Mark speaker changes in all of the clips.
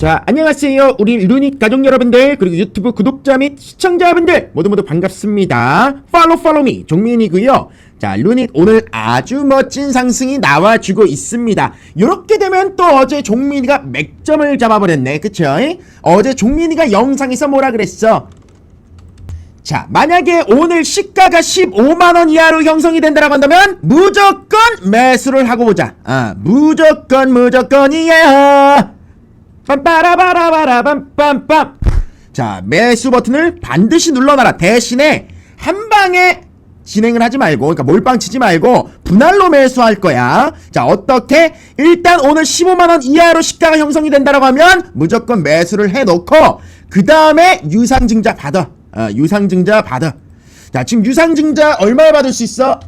Speaker 1: 자, 안녕하세요. 우리 루닛 가족 여러분들, 그리고 유튜브 구독자 및 시청자분들, 모두 모두 반갑습니다. 팔로우 팔로미 종민이고요 자, 루닛 오늘 아주 멋진 상승이 나와주고 있습니다. 이렇게 되면 또 어제 종민이가 맥점을 잡아버렸네. 그쵸? 어제 종민이가 영상에서 뭐라 그랬어? 자, 만약에 오늘 시가가 15만원 이하로 형성이 된다라고 한다면 무조건 매수를 하고 보자. 아, 무조건 무조건이야. 빰빠라바라바라 빰빰빰. 자, 매수 버튼을 반드시 눌러놔라. 대신에 한 방에 진행을 하지 말고, 그러니까 몰빵 치지 말고 분할로 매수할 거야. 자, 어떻게? 일단 오늘 15만원 이하로 시가가 형성이 된다라고 하면 무조건 매수를 해놓고 그 다음에 유상증자 받아. 어, 유상증자 받아. 자, 지금 유상증자 얼마에 받을 수 있어?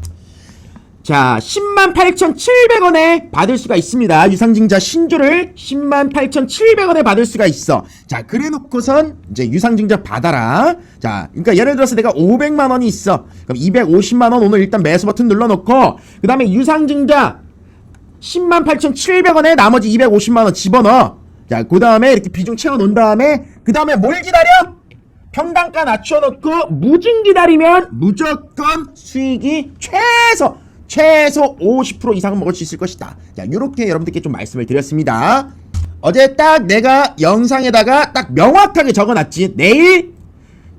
Speaker 1: 자, 10만 8,700원에 받을 수가 있습니다. 유상증자 신주를 10만 8,700원에 받을 수가 있어. 자, 그래 놓고선 이제 유상증자 받아라. 자, 그러니까 예를 들어서 내가 500만 원이 있어. 그럼 250만 원 오늘 일단 매수 버튼 눌러 놓고 그다음에 유상증자 10만 8,700원에 나머지 250만 원 집어넣어. 자, 그다음에 이렇게 비중 채워 놓은 다음에 그다음에 뭘 기다려? 평단가 낮춰놓고 무증 기다리면 무조건 수익이 최소 최소 50% 이상은 먹을 수 있을 것이다. 자, 이렇게 여러분들께 좀 말씀을 드렸습니다. 어제 딱 내가 영상에다가 딱 명확하게 적어놨지. 내일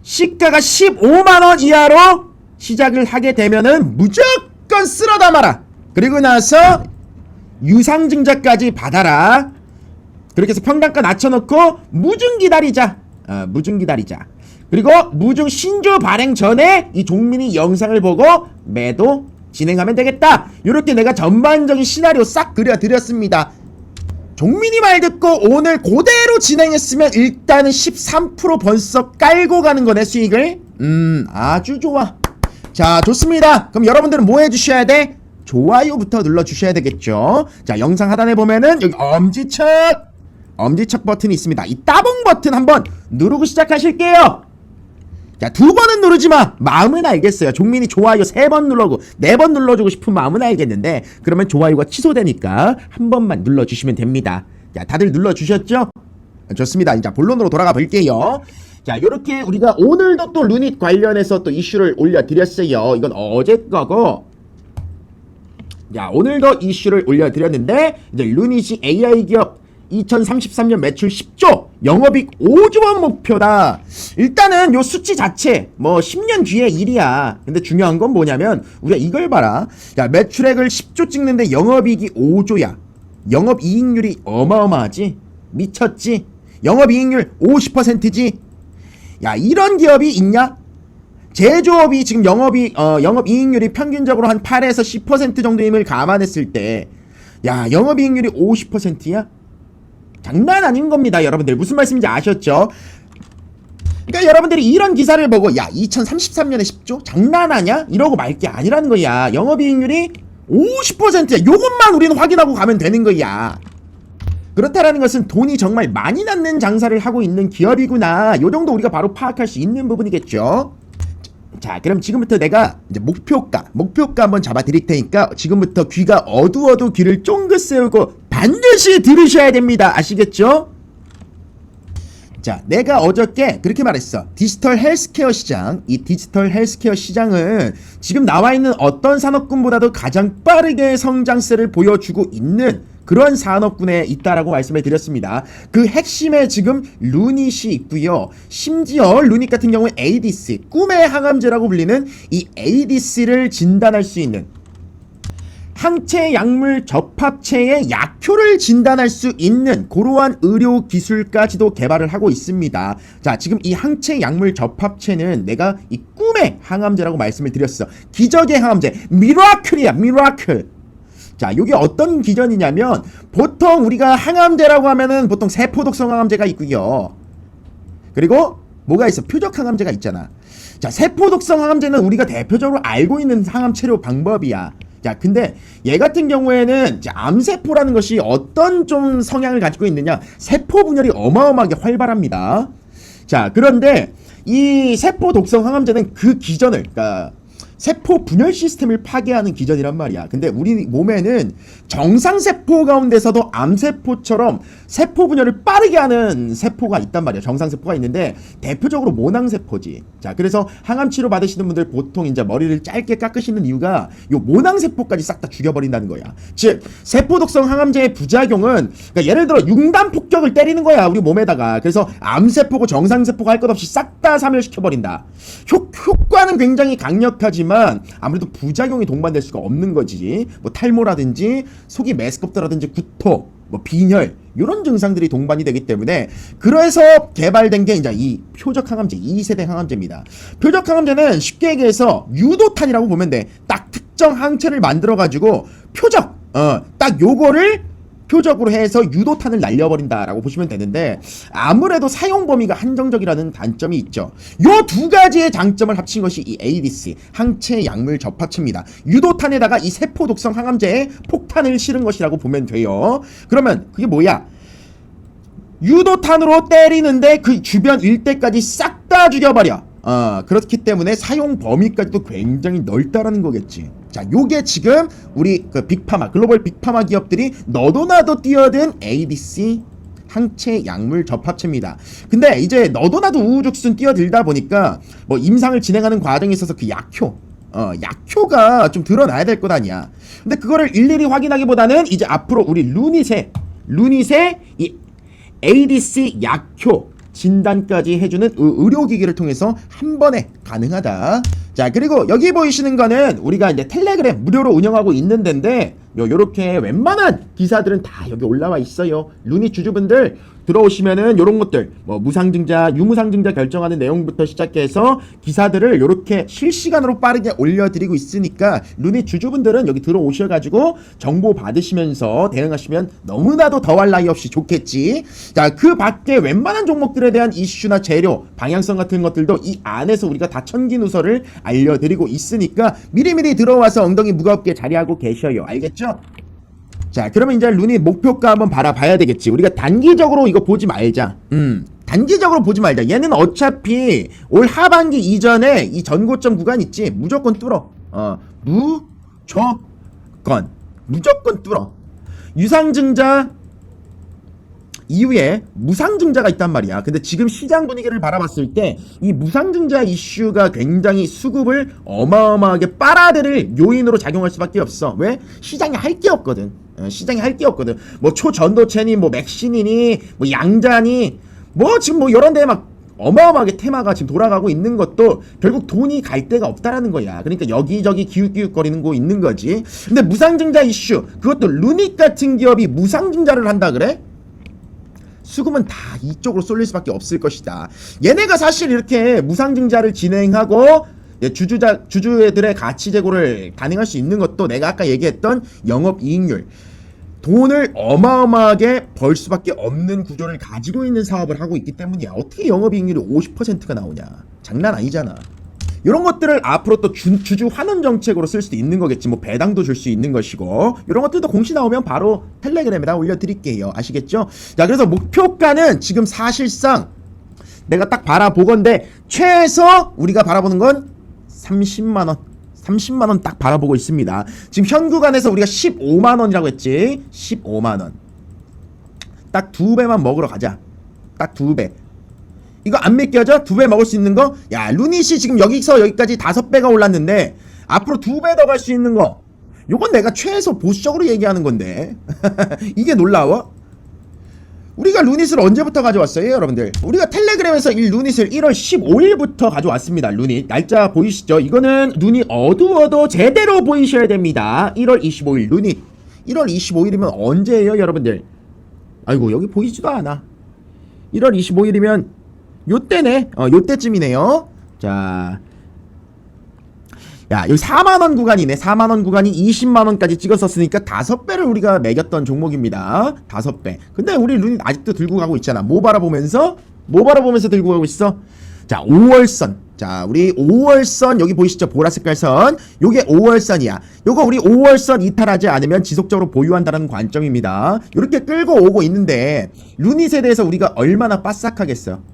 Speaker 1: 시가가 15만원 이하로 시작을 하게 되면은 무조건 쓸어 담아라. 그리고 나서 유상증자까지 받아라. 그렇게 해서 평단가 낮춰놓고 무증 기다리자. 어, 무증 기다리자. 그리고 무증 신주 발행 전에 이 종민이 영상을 보고 매도 진행하면 되겠다. 이렇게 내가 전반적인 시나리오 싹 그려드렸습니다. 종민이 말 듣고 오늘 그대로 진행했으면 일단은 13% 번쩍 깔고 가는 거네 수익을. 음 아주 좋아. 자 좋습니다. 그럼 여러분들은 뭐 해주셔야 돼? 좋아요부터 눌러주셔야 되겠죠. 자 영상 하단에 보면은 여기 엄지척 엄지척 버튼이 있습니다. 이 따봉 버튼 한번 누르고 시작하실게요. 자, 두 번은 누르지 마. 마음은 알겠어요. 종민이 좋아요 세 번 눌러고 네 번 눌러주고 싶은 마음은 알겠는데 그러면 좋아요가 취소되니까 한 번만 눌러주시면 됩니다. 자, 다들 눌러주셨죠? 좋습니다. 이제 본론으로 돌아가 볼게요. 자, 요렇게 우리가 오늘도 또 루닛 관련해서 또 이슈를 올려드렸어요. 이건 어제 거고. 자, 오늘도 이슈를 올려드렸는데 이제 루닛이 AI 기업 2033년 매출 10조, 영업이익 5조 원 목표다. 일단은 요 수치 자체 뭐 10년 뒤의 일이야. 근데 중요한 건 뭐냐면 우리가 이걸 봐라. 야, 매출액을 10조 찍는데 영업이익이 5조야. 영업이익률이 어마어마하지? 미쳤지? 영업이익률 50%지? 야, 이런 기업이 있냐? 제조업이 지금 영업이 어 영업이익률이 평균적으로 한 8에서 10% 정도임을 감안했을 때 야, 영업이익률이 50%야? 장난 아닌 겁니다, 여러분들. 무슨 말씀인지 아셨죠? 그러니까 여러분들이 이런 기사를 보고 야 2033년에 10조? 장난하냐 이러고 말 게 아니라는 거야. 영업이익률이 50%야. 요것만 우리는 확인하고 가면 되는 거야. 그렇다라는 것은 돈이 정말 많이 낳는 장사를 하고 있는 기업이구나. 요 정도 우리가 바로 파악할 수 있는 부분이겠죠? 자 그럼 지금부터 내가 이제 목표가 목표가 한번 잡아 드릴 테니까 지금부터 귀가 어두워도 귀를 쫑긋 세우고 반드시 들으셔야 됩니다 아시겠죠? 자, 내가 어저께 그렇게 말했어. 디지털 헬스케어 시장, 이 디지털 헬스케어 시장은 지금 나와 있는 어떤 산업군보다도 가장 빠르게 성장세를 보여주고 있는 그런 산업군에 있다라고 말씀을 드렸습니다. 그 핵심에 지금 루닛이 있고요. 심지어 루닛 같은 경우에 ADC, 꿈의 항암제라고 불리는 이 ADC를 진단할 수 있는 항체 약물 접합체의 약효를 진단할 수 있는 그러한 의료 기술까지도 개발을 하고 있습니다. 자, 지금 이 항체 약물 접합체는 내가 이 꿈의 항암제라고 말씀을 드렸어. 기적의 항암제, 미라클이야, 미라클. 자, 이게 어떤 기전이냐면 보통 우리가 항암제라고 하면은 보통 세포 독성 항암제가 있고요. 그리고 뭐가 있어? 표적 항암제가 있잖아. 자, 세포 독성 항암제는 우리가 대표적으로 알고 있는 항암 치료 방법이야. 자, 근데 얘 같은 경우에는 암세포라는 것이 어떤 좀 성향을 가지고 있느냐? 세포 분열이 어마어마하게 활발합니다. 자, 그런데 이 세포 독성 항암제는 그 기전을, 그러니까 세포 분열 시스템을 파괴하는 기전이란 말이야. 근데 우리 몸에는 정상 세포 가운데서도 암 세포처럼 세포 분열을 빠르게 하는 세포가 있단 말이야. 정상 세포가 있는데 대표적으로 모낭 세포지. 자, 그래서 항암 치료 받으시는 분들 보통 이제 머리를 짧게 깎으시는 이유가 요 모낭 세포까지 싹 다 죽여버린다는 거야. 즉 세포 독성 항암제의 부작용은 그러니까 예를 들어 융단 폭격을 때리는 거야 우리 몸에다가. 그래서 암 세포고 정상 세포가 할 것 없이 싹 다 사멸시켜 버린다. 효, 효과는 굉장히 강력하지만 아무래도 부작용이 동반될 수가 없는 거지. 뭐 탈모라든지 속이 메스껍다라든지 구토, 뭐 빈혈 이런 증상들이 동반이 되기 때문에 그래서 개발된 게 이제 이 표적 항암제 2세대 항암제입니다. 표적 항암제는 쉽게 얘기해서 유도탄이라고 보면 돼. 딱 특정 항체를 만들어 가지고 표적 어 딱 요거를 표적으로 해서 유도탄을 날려버린다라고 보시면 되는데 아무래도 사용 범위가 한정적이라는 단점이 있죠. 요 두 가지의 장점을 합친 것이 이 ADC 항체 약물 접합체입니다. 유도탄에다가 이 세포 독성 항암제에 폭탄을 실은 것이라고 보면 돼요. 그러면 그게 뭐야? 유도탄으로 때리는데 그 주변 일대까지 싹 다 죽여버려. 어, 그렇기 때문에 사용 범위까지도 굉장히 넓다라는 거겠지. 자, 요게 지금 우리 그 빅파마, 글로벌 빅파마 기업들이 너도 나도 뛰어든 ADC 항체 약물 접합체입니다. 근데 이제 너도 나도 우후죽순 뛰어들다 보니까 뭐 임상을 진행하는 과정에 있어서 그 약효, 어, 약효가 좀 드러나야 될 것 아니야. 근데 그거를 일일이 확인하기보다는 이제 앞으로 우리 루닛의 루닛의 이 ADC 약효 진단까지 해주는 의- 의료기기를 통해서 한 번에 가능하다. 자 그리고 여기 보이시는 거는 우리가 이제 텔레그램 무료로 운영하고 있는 데인데 요 요렇게 웬만한 기사들은 다 여기 올라와 있어요. 루니 주주분들 들어오시면은 요런 것들 뭐 무상증자, 유무상증자 결정하는 내용부터 시작해서 기사들을 요렇게 실시간으로 빠르게 올려드리고 있으니까 루니 주주분들은 여기 들어오셔가지고 정보 받으시면서 대응하시면 너무나도 더할 나위 없이 좋겠지. 자, 그 밖에 웬만한 종목들에 대한 이슈나 재료, 방향성 같은 것들도 이 안에서 우리가 다 천기 누설을 알려드리고 있으니까 미리미리 들어와서 엉덩이 무겁게 자리하고 계셔요. 알겠죠? 자, 그러면 이제 루니 목표가 한번 바라봐야 되겠지. 우리가 단기적으로 이거 보지 말자. 음. 단기적으로 보지 말자. 얘는 어차피 올 하반기 이전에 이 전고점 구간 있지. 무조건 뚫어. 어, 무조건. 무조건 뚫어. 유상증자 이후에 무상증자가 있단 말이야. 근데 지금 시장 분위기를 바라봤을 때 이 무상증자 이슈가 굉장히 수급을 어마어마하게 빨아들일 요인으로 작용할 수밖에 없어. 왜? 시장에 할게 없거든. 어, 시장에 할게 없거든. 뭐 초전도체니 뭐 맥신이니 뭐 양자니 뭐 지금 뭐 이런 데에 막 어마어마하게 테마가 지금 돌아가고 있는 것도 결국 돈이 갈 데가 없다라는 거야. 그러니까 여기저기 기웃기웃거리는 거 있는 거지. 근데 무상증자 이슈 그것도 루닛 같은 기업이 무상증자를 한다 그래? 수급은 다 이쪽으로 쏠릴 수밖에 없을 것이다. 얘네가 사실 이렇게 무상증자를 진행하고 예, 주주자 주주들의 가치 제고를 가능할 수 있는 것도 내가 아까 얘기했던 영업 이익률 돈을 어마어마하게 벌 수밖에 없는 구조를 가지고 있는 사업을 하고 있기 때문이야. 어떻게 영업 이익률이 50%가 나오냐? 장난 아니잖아. 이런 것들을 앞으로 또 주, 주주 환원 정책으로 쓸 수도 있는 거겠지. 뭐 배당도 줄 수 있는 것이고 이런 것들도 공시 나오면 바로 텔레그램에다 올려드릴게요. 아시겠죠? 자, 그래서 목표가는 지금 사실상 내가 딱 바라보건데 최소 우리가 바라보는 건 30만 원. 30만 원 딱 바라보고 있습니다. 지금 현 구간에서 우리가 15만 원이라고 했지. 15만 원. 딱 두 배만 먹으러 가자. 딱 두 배. 이거 안 믿겨져? 두 배 먹을 수 있는 거? 야, 루닛이 지금 여기서 여기까지 다섯 배가 올랐는데 앞으로 두 배 더 갈 수 있는 거. 요건 내가 최소 보수적으로 얘기하는 건데. 이게 놀라워? 우리가 루닛을 언제부터 가져왔어요, 여러분들? 우리가 텔레그램에서 이 루닛을 1월 15일부터 가져왔습니다. 루닛 날짜 보이시죠? 이거는 눈이 어두워도 제대로 보이셔야 됩니다. 1월 25일 루닛. 1월 25일이면 언제예요, 여러분들? 아이고 여기 보이지도 않아. 1월 25일이면 요때네. 어, 요때쯤이네요. 자. 야, 여기 4만원 구간이네. 4만원 구간이 20만원까지 찍었었으니까 5배를 우리가 매겼던 종목입니다. 5배. 근데 우리 루닛 아직도 들고 가고 있잖아. 뭐 바라보면서? 뭐 바라보면서 들고 가고 있어? 자, 5월선. 자, 우리 5월선 여기 보이시죠? 보라 색깔 선. 요게 5월선이야. 요거 우리 5월선 이탈하지 않으면 지속적으로 보유한다는 관점입니다. 이렇게 끌고 오고 있는데 루닛에 대해서 우리가 얼마나 빠삭하겠어요?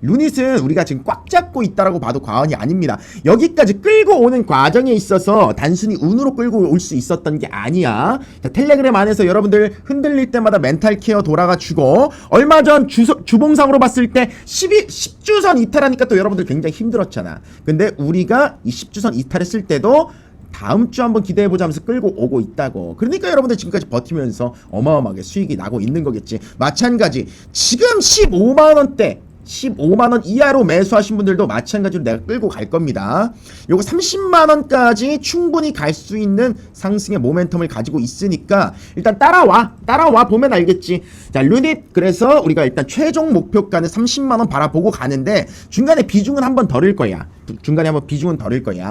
Speaker 1: 루닛은 우리가 지금 꽉 잡고 있다라고 봐도 과언이 아닙니다. 여기까지 끌고 오는 과정에 있어서 단순히 운으로 끌고 올 수 있었던 게 아니야. 자, 텔레그램 안에서 여러분들 흔들릴 때마다 멘탈 케어 돌아가 주고 얼마 전 주소, 주봉상으로 봤을 때 12, 10주선 이탈하니까 또 여러분들 굉장히 힘들었잖아. 근데 우리가 이 10주선 이탈했을 때도 다음 주 한번 기대해보자 하면서 끌고 오고 있다고. 그러니까 여러분들 지금까지 버티면서 어마어마하게 수익이 나고 있는 거겠지. 마찬가지. 지금 15만원대. 15만원 이하로 매수하신 분들도 마찬가지로 내가 끌고 갈 겁니다. 요거 30만원까지 충분히 갈 수 있는 상승의 모멘텀을 가지고 있으니까 일단 따라와. 따라와 보면 알겠지. 자, 루닛. 그래서 우리가 일단 최종 목표가는 30만원 바라보고 가는데 중간에 비중은 한 번 덜을 거야. 중간에 한번 비중은 덜을 거야.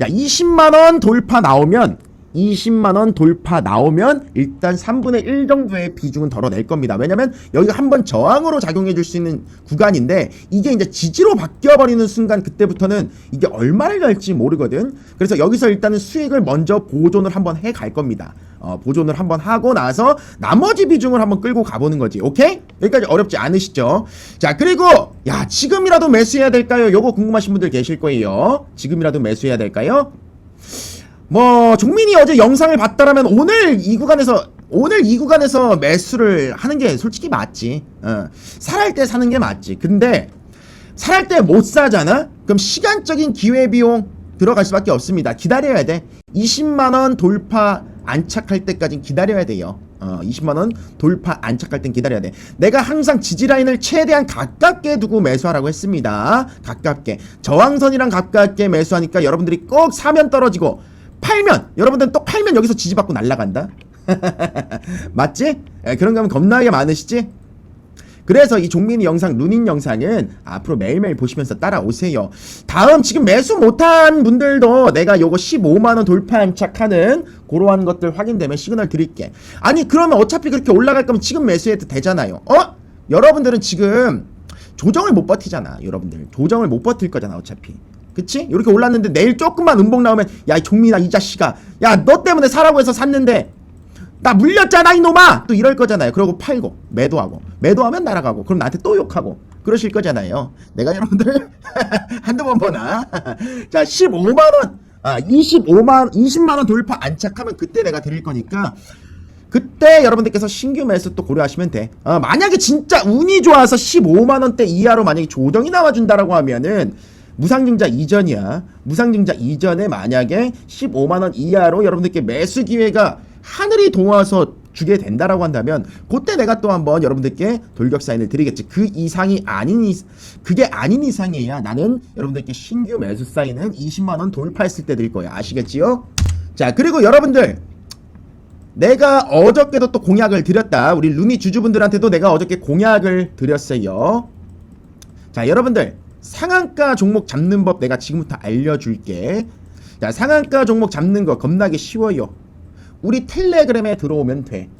Speaker 1: 야, 20만원 돌파 나오면 20만원 돌파 나오면 일단 3분의 1 정도의 비중은 덜어낼 겁니다. 왜냐면 여기가 한번 저항으로 작용해 줄 수 있는 구간인데 이게 이제 지지로 바뀌어버리는 순간 그때부터는 이게 얼마를 갈지 모르거든. 그래서 여기서 일단은 수익을 먼저 보존을 한번 해 갈 겁니다. 어, 보존을 한번 하고 나서 나머지 비중을 한번 끌고 가보는 거지. 오케이? 여기까지 어렵지 않으시죠? 자, 그리고 야, 지금이라도 매수해야 될까요? 요거 궁금하신 분들 계실 거예요. 지금이라도 매수해야 될까요? 뭐 종민이 어제 영상을 봤다라면 오늘 이 구간에서 오늘 이 구간에서 매수를 하는 게 솔직히 맞지. 어. 살할 때 사는 게 맞지. 근데 살할 때 못 사잖아. 그럼 시간적인 기회 비용 들어갈 수밖에 없습니다. 기다려야 돼. 20만 원 돌파 안착할 때까지 기다려야 돼요. 어, 20만 원 돌파 안착할 땐 기다려야 돼. 내가 항상 지지 라인을 최대한 가깝게 두고 매수하라고 했습니다. 가깝게. 저항선이랑 가깝게 매수하니까 여러분들이 꼭 사면 떨어지고 팔면 여러분들은 또 팔면 여기서 지지받고 날라간다. 맞지? 에, 그런 거 하면 겁나게 많으시지? 그래서 이 종민이 영상, 루닌 영상은 앞으로 매일매일 보시면서 따라오세요. 다음 지금 매수 못한 분들도 내가 요거 15만원 돌파 안착하는 그러한 것들 확인되면 시그널 드릴게. 아니, 그러면 어차피 그렇게 올라갈 거면 지금 매수해도 되잖아요. 어? 여러분들은 지금 조정을 못 버티잖아. 여러분들. 조정을 못 버틸 거잖아, 어차피. 그치? 이렇게 올랐는데 내일 조금만 음봉 나오면 야, 이 종민아, 이 자식아. 야, 너 때문에 사라고 해서 샀는데 나 물렸잖아 이놈아! 또 이럴 거잖아요. 그러고 팔고 매도하고. 매도하면 날아가고. 그럼 나한테 또 욕하고. 그러실 거잖아요. 내가 여러분들 한두 번 보나? 자 15만원. 아 25만 20만원 돌파 안착하면 그때 내가 드릴 거니까 그때 여러분들께서 신규 매수 또 고려하시면 돼. 어, 만약에 진짜 운이 좋아서 15만 원대 이하로 만약에 조정이 나와준다라고 하면은 무상증자 이전이야. 무상증자 이전에 만약에 15만 원 이하로 여러분들께 매수 기회가 하늘이 도와서 주게 된다라고 한다면 그때 내가 또 한번 여러분들께 돌격 사인을 드리겠지. 그 이상이 아닌 이 그게 아닌 이상이야. 나는 여러분들께 신규 매수 사인은 20만 원 돌파했을 때 드릴 거야. 아시겠지요? 자, 그리고 여러분들 내가 어저께도 또 공약을 드렸다. 우리 루미 주주분들한테도 내가 어저께 공약을 드렸어요. 자, 여러분들 상한가 종목 잡는 법 내가 지금부터 알려줄게. 자, 상한가 종목 잡는 거 겁나게 쉬워요. 우리 텔레그램에 들어오면 돼.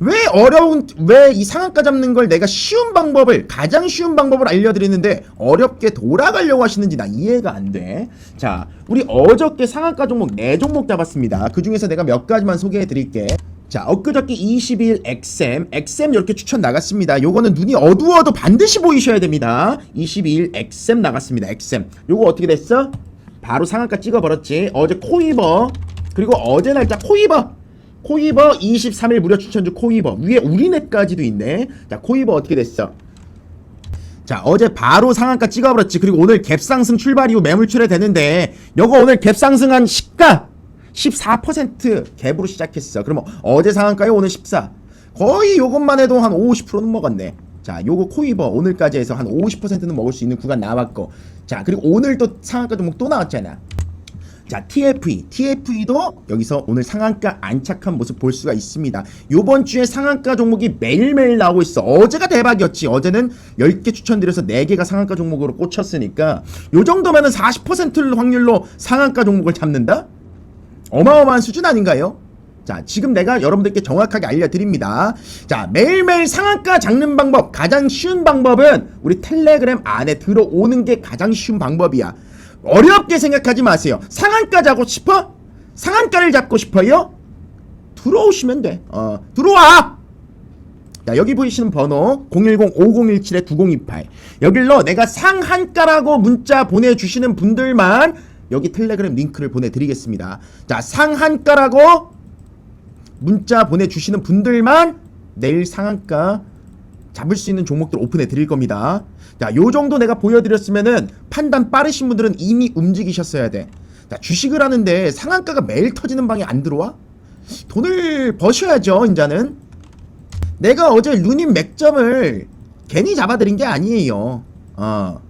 Speaker 1: 왜 어려운 왜 이 상한가 잡는 걸 내가 쉬운 방법을 가장 쉬운 방법을 알려드리는데 어렵게 돌아가려고 하시는지 나 이해가 안 돼. 자, 우리 어저께 상한가 종목 네 종목 잡았습니다. 그 중에서 내가 몇 가지만 소개해 드릴게. 자, 엊그저께 20일 XM, XM 이렇게 추천 나갔습니다. 요거는 눈이 어두워도 반드시 보이셔야 됩니다. 22일 XM 나갔습니다. XM. 요거 어떻게 됐어? 바로 상한가 찍어버렸지. 어제 코이버, 그리고 어제 날짜 코이버. 코이버 23일 무료 추천주 코이버. 위에 우리넷까지도 있네. 자, 코이버 어떻게 됐어? 자 어제 바로 상한가 찍어버렸지 그리고 오늘 갭상승 출발 이후 매물 출회 되는데 요거 오늘 갭상승한 시가 14% 갭으로 시작했어 그러면 어제 상한가에 오늘 14 거의 요것만 해도 한 50%는 먹었네 자 요거 코이버 오늘까지 해서 한 50%는 먹을 수 있는 구간 나왔고 자 그리고 오늘 또 상한가 종목 또 나왔잖아 자, TFE. TFE도 여기서 오늘 상한가 안착한 모습 볼 수가 있습니다. 요번 주에 상한가 종목이 매일매일 나오고 있어. 어제가 대박이었지. 어제는 10개 추천드려서 4개가 상한가 종목으로 꽂혔으니까 요 정도면은 40% 확률로 상한가 종목을 잡는다? 어마어마한 수준 아닌가요? 자, 지금 내가 여러분들께 정확하게 알려드립니다. 자, 매일매일 상한가 잡는 방법, 가장 쉬운 방법은 우리 텔레그램 안에 들어오는 게 가장 쉬운 방법이야. 어렵게 생각하지 마세요. 상한가 잡고 싶어? 상한가를 잡고 싶어요? 들어오시면 돼. 어, 들어와! 자, 여기 보이시는 번호 010-5017-9028 여길로 내가 상한가라고 문자 보내주시는 분들만 여기 텔레그램 링크를 보내드리겠습니다. 자, 상한가라고 문자 보내주시는 분들만 내일 상한가 잡을 수 있는 종목들 오픈해 드릴 겁니다. 자, 요 정도 내가 보여드렸으면은 판단 빠르신 분들은 이미 움직이셨어야 돼. 자, 주식을 하는데 상한가가 매일 터지는 방에 안 들어와? 돈을 버셔야죠, 인자는. 내가 어제 루님 맥점을 괜히 잡아드린 게 아니에요. 어.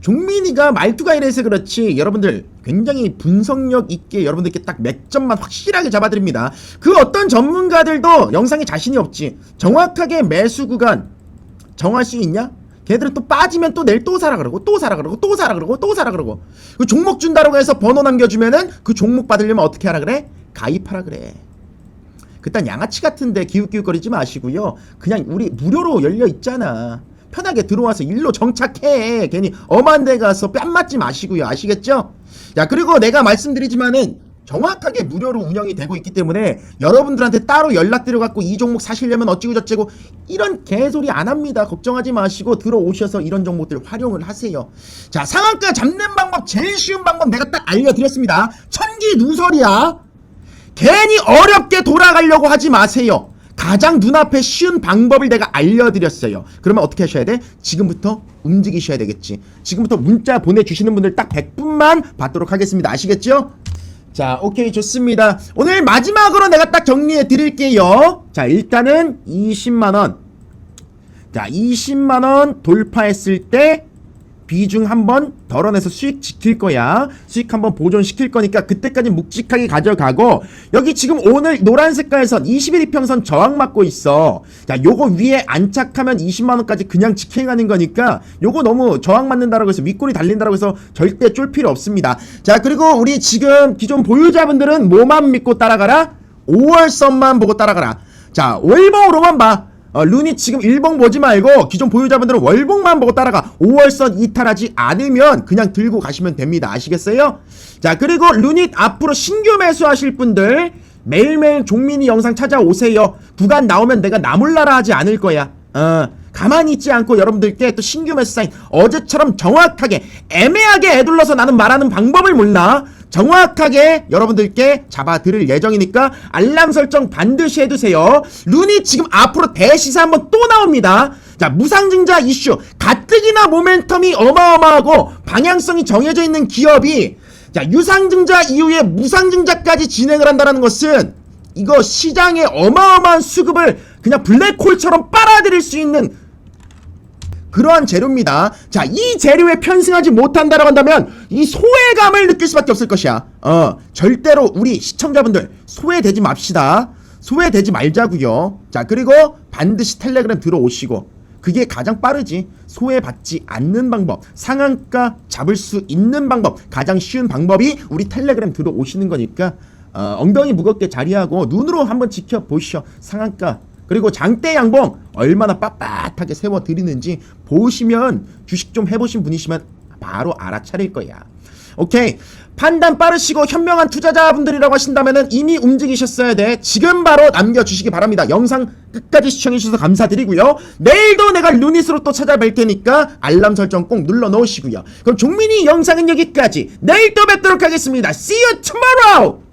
Speaker 1: 종민이가 말투가 이래서 그렇지 여러분들 굉장히 분석력 있게 여러분들께 딱 맥점만 확실하게 잡아드립니다. 그 어떤 전문가들도 영상에 자신이 없지. 정확하게 매수 구간 정할 수 있냐? 걔들은 또 빠지면 또 내일 또 사라 그러고 또 사라 그러고 또 사라 그러고 또 사라 그러고 그 종목 준다라고 해서 번호 남겨주면은 그 종목 받으려면 어떻게 하라 그래? 가입하라 그래. 그딴 양아치 같은데 기웃기웃거리지 마시고요. 그냥 우리 무료로 열려 있잖아. 편하게 들어와서 일로 정착해. 괜히 엄한 데 가서 뺨 맞지 마시고요. 아시겠죠? 야, 그리고 내가 말씀드리지만은 정확하게 무료로 운영이 되고 있기 때문에 여러분들한테 따로 연락드려갖고 이 종목 사시려면 어찌고 저찌고 이런 개소리 안 합니다. 걱정하지 마시고 들어오셔서 이런 종목들 활용을 하세요. 자, 상한가 잡는 방법 제일 쉬운 방법 내가 딱 알려드렸습니다. 천기 누설이야. 괜히 어렵게 돌아가려고 하지 마세요. 가장 눈앞에 쉬운 방법을 내가 알려드렸어요. 그러면 어떻게 하셔야 돼? 지금부터 움직이셔야 되겠지. 지금부터 문자 보내주시는 분들 딱 100분만 받도록 하겠습니다. 아시겠죠? 자, 오케이, 좋습니다. 오늘 마지막으로 내가 딱 정리해 드릴게요. 자, 일단은 20만원. 자, 20만원 돌파했을 때 비중 한번 덜어내서 수익 지킬 거야. 수익 한번 보존시킬 거니까 그때까지 묵직하게 가져가고 여기 지금 오늘 노란 색깔 선 21 이평선 저항 맞고 있어. 자, 요거 위에 안착하면 20만 원까지 그냥 직행하는 거니까 요거 너무 저항 맞는다라고 해서 윗골이 달린다라고 해서 절대 쫄 필요 없습니다. 자, 그리고 우리 지금 기존 보유자분들은 뭐만 믿고 따라가라? 5월선만 보고 따라가라. 자, 월봉으로만 봐. 어, 룬이 지금 일봉 보지 말고 기존 보유자분들은 월봉만 보고 따라가. 5월선 이탈하지 않으면 그냥 들고 가시면 됩니다. 아시겠어요? 자 그리고 룬이 앞으로 신규 매수하실 분들 매일매일 종민이 영상 찾아오세요. 구간 나오면 내가 나몰라라 하지 않을 거야. 어 가만히 있지 않고 여러분들께 또 신규 매수 사인 어제처럼 정확하게 애매하게 애둘러서 나는 말하는 방법을 몰라 정확하게 여러분들께 잡아드릴 예정이니까 알람 설정 반드시 해두세요. 룬이 지금 앞으로 대시세 한번 또 나옵니다. 자, 무상증자 이슈. 가뜩이나 모멘텀이 어마어마하고 방향성이 정해져 있는 기업이 자, 유상증자 이후에 무상증자까지 진행을 한다는 것은 이거 시장에 어마어마한 수급을 그냥 블랙홀처럼 빨아들일 수 있는 그러한 재료입니다. 자, 이 재료에 편승하지 못한다라고 한다면 이 소외감을 느낄 수밖에 없을 것이야. 어, 절대로 우리 시청자분들 소외되지 맙시다. 소외되지 말자고요. 자, 그리고 반드시 텔레그램 들어오시고 그게 가장 빠르지. 소외받지 않는 방법, 상한가 잡을 수 있는 방법, 가장 쉬운 방법이 우리 텔레그램 들어오시는 거니까 어, 엉덩이 무겁게 자리하고 눈으로 한번 지켜보시오. 상한가 그리고 장대 양봉 얼마나 빳빳하게 세워 드리는지 보시면 주식 좀 해보신 분이시면 바로 알아차릴 거야. 오케이. 판단 빠르시고 현명한 투자자분들이라고 하신다면 이미 움직이셨어야 돼. 지금 바로 남겨주시기 바랍니다. 영상 끝까지 시청해주셔서 감사드리고요. 내일도 내가 루닛으로 또 찾아뵐 테니까 알람 설정 꼭 눌러 놓으시고요. 그럼 종민이 영상은 여기까지. 내일 또 뵙도록 하겠습니다. See you tomorrow!